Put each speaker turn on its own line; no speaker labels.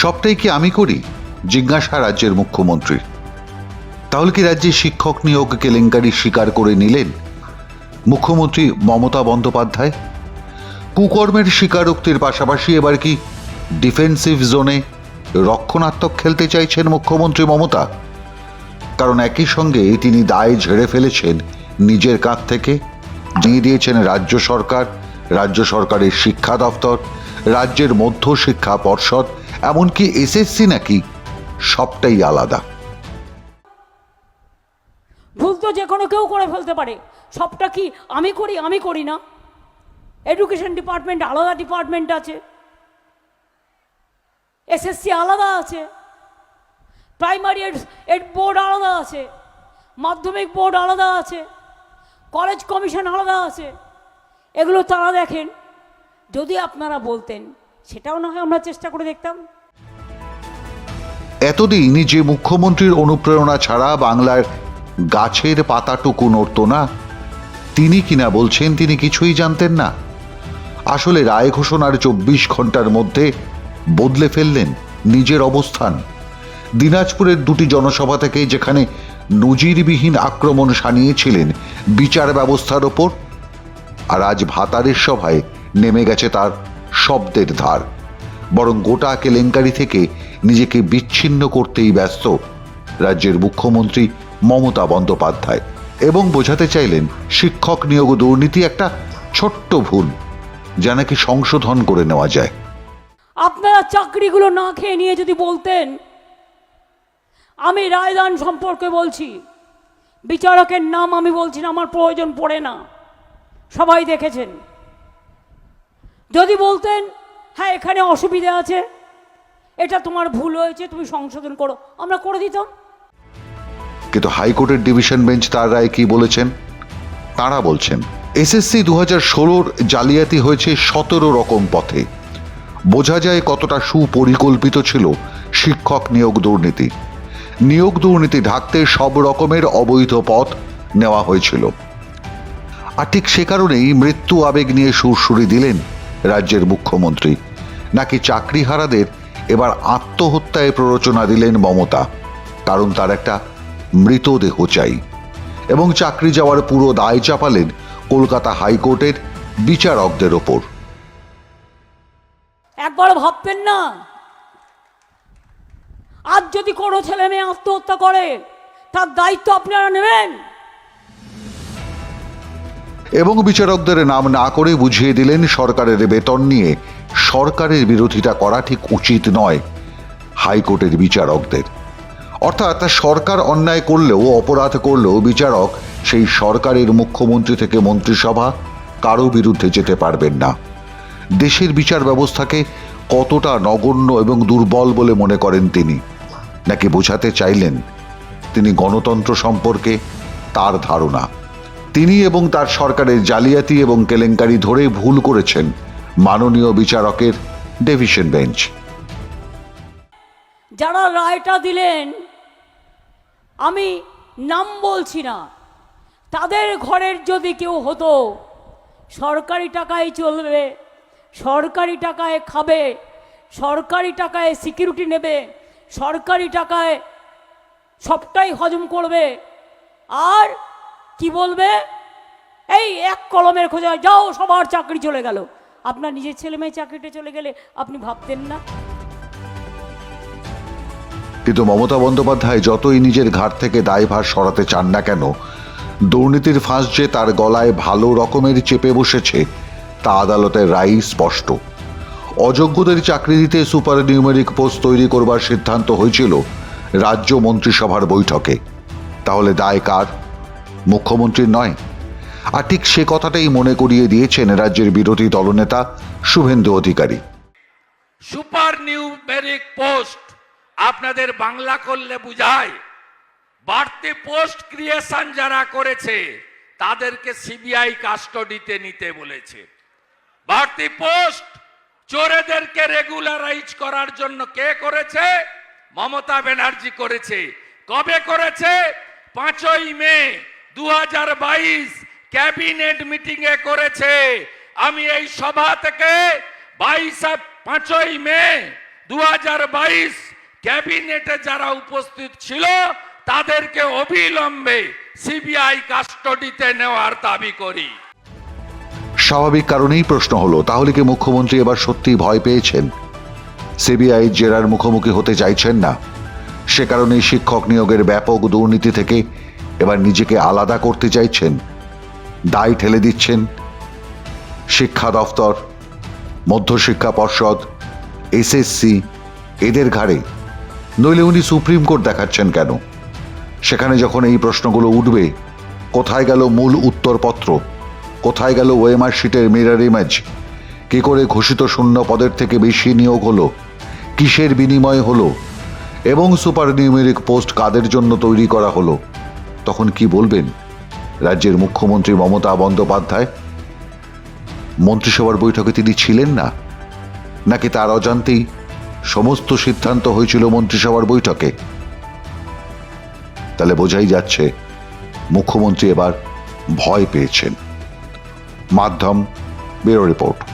সবটাই কি আমি করি? জিজ্ঞাসা রাজ্যের মুখ্যমন্ত্রীর। তাহলে কি রাজ্যে শিক্ষক নিয়োগ কেলেঙ্কারি স্বীকার করে নিলেন মুখ্যমন্ত্রী মমতা বন্দ্যোপাধ্যায়? কুকর্মের স্বীকারোক্তির পাশাপাশি এবার কি ডিফেন্সিভ জোনে রক্ষণাত্মক খেলতে চাইছেন মুখ্যমন্ত্রী মমতা? কারণ একই সঙ্গে তিনি দায় ঝেড়ে ফেলেছেন নিজের কাঁধ থেকে। দিয়ে দিয়েছেন রাজ্য সরকার, রাজ্য সরকারের শিক্ষা দফতর রাজ্যের মধ্য শিক্ষা পর্ষদ এমনকি এসএসসি নাকি সবটাই আলাদা।
ভুল তো যে কোনো কেউ করে ফেলতে পারে। সবটা কি আমি করি আমি করি না? এডুকেশন ডিপার্টমেন্ট আলাদা ডিপার্টমেন্ট আছে। এসএসসি আলাদা আছে। প্রাইমারি এড বোর্ড আলাদা আছে। মাধ্যমিক বোর্ড আলাদা আছে। কলেজ কমিশন আলাদা আছে। এগুলো তারা দেখেন। যদি আপনারা বলতেন সেটাও না হয় আমরা চেষ্টা করে দেখতাম।
এতদিন যে মুখ্যমন্ত্রীর অনুপ্রেরণা ছাড়া বাংলার গাছের পাতাটুকু নড়ত না, তিনি কিনা বলছেন তিনি কিছুই জানতেন না। আসলে রায় ঘোষণার চব্বিশ ঘণ্টার মধ্যে বদলে ফেললেন নিজের অবস্থান। দিনাজপুরের দুটি জনসভা থেকে যেখানে নজিরবিহীন আক্রমণ সানিয়েছিলেন বিচার ব্যবস্থার ওপর, আর আজ ভাতারের সভায় নেমে গেছে তার শব্দের ধার। বরং গোটা কেলেঙ্কারি থেকে নিজেকে বিচ্ছিন্ন করতেই ব্যস্ত রাজ্যের মুখ্যমন্ত্রী মমতা বন্দ্যোপাধ্যায়। এবং বোঝাতে চাইলেন শিক্ষক নিয়োগ দুর্নীতি একটা ছোট্ট ভুল, যা নাকি সংশোধন করে নেওয়া যায়।
আপনারা চাকরিগুলো না খেয়ে নিয়ে যদি বলতেন, আমি রায়দান সম্পর্কে বলছি। বিচারকের নাম আমি বলছি না, আমার প্রয়োজন পড়ে না। সবাই দেখেছেন। যদি বলতেন হ্যাঁ এখানে অসুবিধা আছে, এটা তোমার ভুল হয়েছে, তুমি সংশোধন করো। আমরা করে দিতাম।
কিন্তু হাইকোর্টের ডিভিশন বেঞ্চ তার রায় কি বলেছেন? তারা বলছেন, এসএসসি দু হাজার ষোলোর জালিয়াতি হয়েছে সতেরো রকম পথে। বোঝা যায় কতটা সুপরিকল্পিত ছিল শিক্ষক নিয়োগ দুর্নীতি। নিয়োগ দুর্নীতি ঢাকতে সব রকমের অবৈধ পথ নেওয়া হয়েছিল। আর ঠিক সে কারণেই মৃত্যু আবেগ নিয়ে সুরসুরি দিলেন রাজ্যের মুখ্যমন্ত্রী। নাকি চাকরিহারাদের এবার আত্মহত্যায় প্ররোচনা দিলেন মমতা। কারণ তার একটা মৃতদেহ চাই। এবং চাকরি যাওয়ার পুরো দায় চাপালেন কলকাতা হাইকোর্টের বিচারকদের ওপর।
একবার ভাববেন না? আজ যদি কোনো ছেলে মেয়ে আত্মহত্যা করে, তার দায়িত্ব আপনারা নেবেন?
এবং বিচারকদের নাম না করে বুঝিয়ে দিলেন সরকারের বেতন নিয়ে। সরকারের বিরোধিতা করা ঠিক উচিত নয় হাইকোর্টের বিচারকদের। অর্থাৎ সরকার অন্যায় করলেও, অপরাধ করলেও বিচারক সেই সরকারের মুখ্যমন্ত্রী থেকে মন্ত্রিসভা কারও বিরুদ্ধে যেতে পারবেন না। দেশের বিচার ব্যবস্থাকে কতটা নগণ্য এবং দুর্বল বলে মনে করেন তিনি, নাকি বোঝাতে চাইলেন তিনি গণতন্ত্র সম্পর্কে তার ধারণা। তিনি এবং তার সরকারের জালিয়াতি এবং কেলেঙ্কারি ধরে ভুল করেছেন মাননীয় বিচারকের ডেভিশন বেঞ্চ।
যারা রায়টা দিলেন, আমি নাম বলছি না। তাদের ঘরের যদি কেউ হতো, সরকারি টাকায় চলবে, সরকারি টাকায় খাবে, সরকারি টাকায় সিকিউরিটি নেবে, সরকারি টাকায় সবটাই হজম করবে, আর কি বলবে? এই এক কলমের খোঁজা যাও, সবার চাকরি চলে গেল। আপনার নিজের ছেলে মেয়ে চাকরিটা চলে গেলে আপনি ভাবতেন না?
কিন্তু মমতা বন্দ্যোপাধ্যায় যতই নিজের ঘাট থেকে দায়ভার সরাতে চান না কেন, দুর্নীতির ফাঁস যে তার গলায় ভালো রকমের চেপে বসেছে, তা আদালতের রায় স্পষ্ট। অযোগ্যদের চাকরি দিতে সুপার নিউমেরিক পোস্ট তৈরি করবার সিদ্ধান্ত হয়েছিল রাজ্য মন্ত্রিসভার বৈঠকে। তাহলে দায় কার? মুখ্যমন্ত্রীর নয়। আর ঠিক সে কথাটাই মনে করিয়ে দিয়েছেন রাজ্যের বিরোধী দলনেতা Suvendu Adhikari.
Super numeric post আপনাদের বাংলা করলে বুঝায়, বাড়তি পোস্ট ক্রিয়েশন যারা করেছে, তাদেরকে সিবিআই কাস্টডিতে নিতে বলেছে। বাড়তি পোস্ট চোরেদেরকে রেগুলারাইজ করার জন্য কে করেছে? মমতা ব্যানার্জি করেছে। কবে করেছে? পাঁচই মে দু ক্যাবিনেট মিটিং এ করেছে। আমি এই সভা থেকে বাইশ পাঁচই মে দুহাজার বাইশ ক্যাবিনেটে যারা উপস্থিত ছিল, তাদেরকে অবিলম্বে সিবিআই কাস্টডিতে নেওয়ার দাবি করি।
স্বাভাবিক কারণেই প্রশ্ন হলো, তাহলে কি মুখ্যমন্ত্রী এবার সত্যি ভয় পেয়েছেন? সিবিআই জেরার মুখোমুখি হতে চাইছেন না। সে কারণেই শিক্ষক নিয়োগের ব্যাপক দুর্নীতি থেকে এবার নিজেকে আলাদা করতে চাইছেন। দায় ঠেলে দিচ্ছেন শিক্ষা দফতর, মধ্যশিক্ষা পর্ষদ, এসএসসি, এদের ঘাড়ে। নইলে উনি সুপ্রিম কোর্ট দেখাচ্ছেন কেন? সেখানে যখন এই প্রশ্নগুলো উঠবে, কোথায় গেল মূল উত্তরপত্র? কোথায় গেল ওএমআর শিটের মিরর ইমেজ কি করে ঘোষিত শূন্য পদের থেকে বেশি নিয়োগ হলো? কিসের বিনিময় হলো? এবং সুপার নিউমেরিক পোস্ট কাদের জন্য তৈরি করা হলো? তখন কি বলবেন? রাজ্যের মুখ্যমন্ত্রী মমতা বন্দ্যোপাধ্যায়? মন্ত্রিসভার বৈঠকে তিনি ছিলেন না? নাকি তার অজান্তেই সমস্ত সিদ্ধান্ত হয়েছিল মন্ত্রিসভার বৈঠকে? তাহলে বোঝাই যাচ্ছে, মুখ্যমন্ত্রী এবার ভয় পেয়েছেন। মাধ্যম, ব্যুরো রিপোর্ট।